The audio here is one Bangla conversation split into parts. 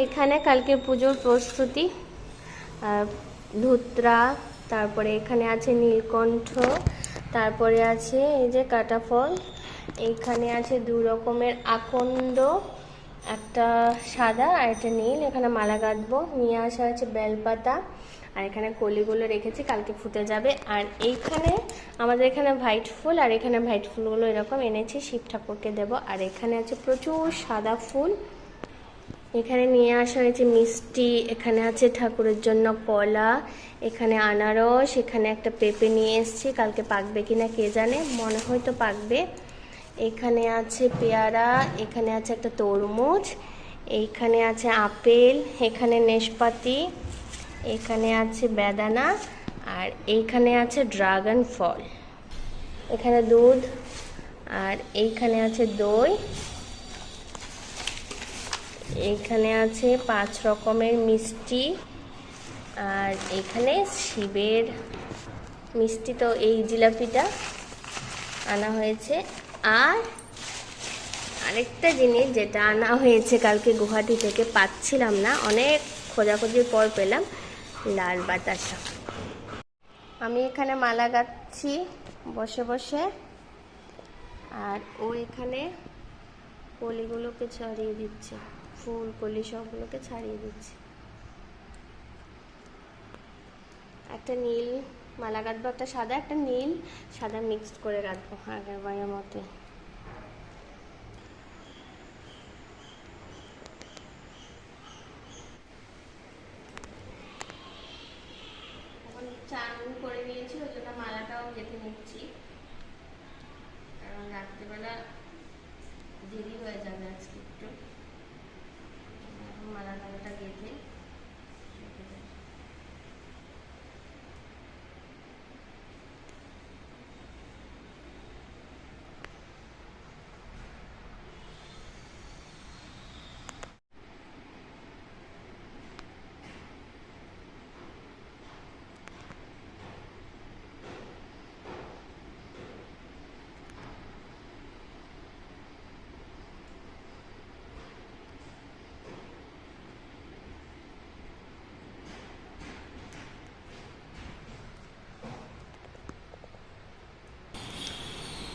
এখানে কালকে পুজোর প্রস্তুতি ধুত্রা, তারপরে এখানে আছে নীলকণ্ঠ, তারপরে আছে এই যে কাটা ফল এইখানে আছে দু রকমের আকন্দ, একটা সাদা আর একটা নীল, এখানে মালা গাঁথবো, নিয়ে আসা আছে বেলপাতা, আর এখানে কলিগুলো রেখেছি, কালকে ফুটে যাবে, আর এইখানে আমাদের এখানে হোয়াইট ফুল, আর এখানে হোয়াইট ফুলগুলো এরকম এনেছি, শিব ঠাকুরকে দেবো, আর এখানে আছে প্রচুর সাদা ফুল এখানে নিয়ে আসা হয়েছে মিষ্টি, এখানে আছে ঠাকুরের জন্য কলা, এখানে আনারস, এখানে একটা পেঁপে নিয়ে এসেছি। কালকে পাকবে কিনা কে জানে, মনে হয় তো পাকবে। এখানে আছে পেয়ারা, এখানে আছে একটা তরমুজ এইখানে আছে আপেল, এখানে নেশপাতি এখানে আছে বেদানা, আর এইখানে আছে ড্রাগন ফল। এখানে দুধ, আর এইখানে আছে দই। এখানে আছে পাঁচ রকমের মিষ্টি আর এখানে শিবের মিষ্টি তো এই জিলাপিটা আনা হয়েছে। আর আরেকটা জিনিস যেটা আনা হয়েছে কালকে গুহাটি থেকে, পাচ্ছিলাম না, অনেক খোঁজাখুঁজির পর পেলাম, লাল বাতাসা। আমি এখানে মালা গাচ্ছি বসে বসে। আর ও এখানে পলিগুলোকে ছড়িয়ে দিচ্ছে। ফুল, কলি সবগুলোকে ছাড়িয়ে দিচ্ছি। একটা নীল মালা গাঁথবো, একটা সাদা, একটা নীল, সাদা মিক্সড করে রাখব আগের বারের মতো করে নিয়েছি, ওই জন্য মালাটাও গেঁথে নিচ্ছি। কারণ রাত্রিবেলা দেরি হয়ে যাবে আজকে একটু। এখন মালা টালাটা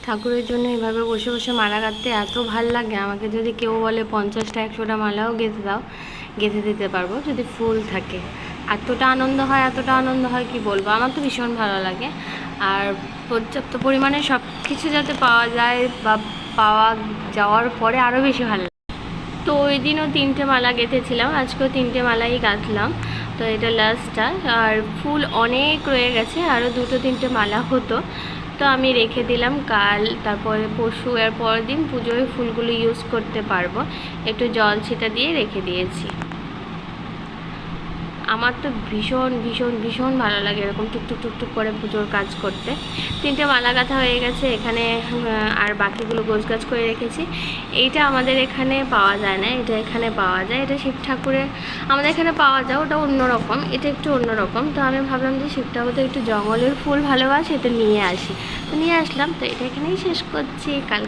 ঠাকুরের জন্য এভাবে বসে বসে মালা গাঁথতে এত ভালো লাগে। আমাকে যদি কেউ বলে পঞ্চাশটা একশোটা মালাও গেঁথে দাও, গেঁথে দিতে পারব যদি ফুল থাকে। এতটা আনন্দ হয়, এতটা আনন্দ হয়, কি বলব? আমার তো ভীষণ ভালো লাগে। আর পর্যাপ্ত পরিমাণে সব কিছু যাতে পাওয়া যায় বা পাওয়া যাওয়ার পরে আরও বেশি ভালো লাগে। তো ওই দিনও তিনটে মালা গেঁথেছিলাম, আজকেও তিনটে মালাই গাঁথলাম। তো এটা লাস্টটা আর ফুল অনেক রয়ে গেছে আরও দুটো তিনটে মালা হতো। তো আমি রেখে দিলাম, কাল তারপরে পরশু এর পরের দিন পুজোয় ফুলগুলো ইউজ করতে পারব। একটু জল ছিটা দিয়ে রেখে দিয়েছি। আমার তো ভীষণ ভীষণ ভীষণ ভালো লাগে এরকম টুকটুক টুকটুক করে পুজোর কাজ করতে। তিনটে মালা গাঁথা হয়ে গেছে, এখানে আর বাকিগুলো গোছ গাছ করে রেখেছি। এইটা আমাদের এখানে পাওয়া যায় না, এটা এখানে পাওয়া যায়। এটা শিব ঠাকুরের আমাদের এখানে পাওয়া যায়, ওটা অন্যরকম, এটা একটু অন্যরকম। তো আমি ভাবলাম যে শিব ঠাকুর একটু জঙ্গলের ফুল ভালোবাসে, তো নিয়ে আসি। তো নিয়ে আসলাম, তো এটা এখানেই শেষ করছি, কালকে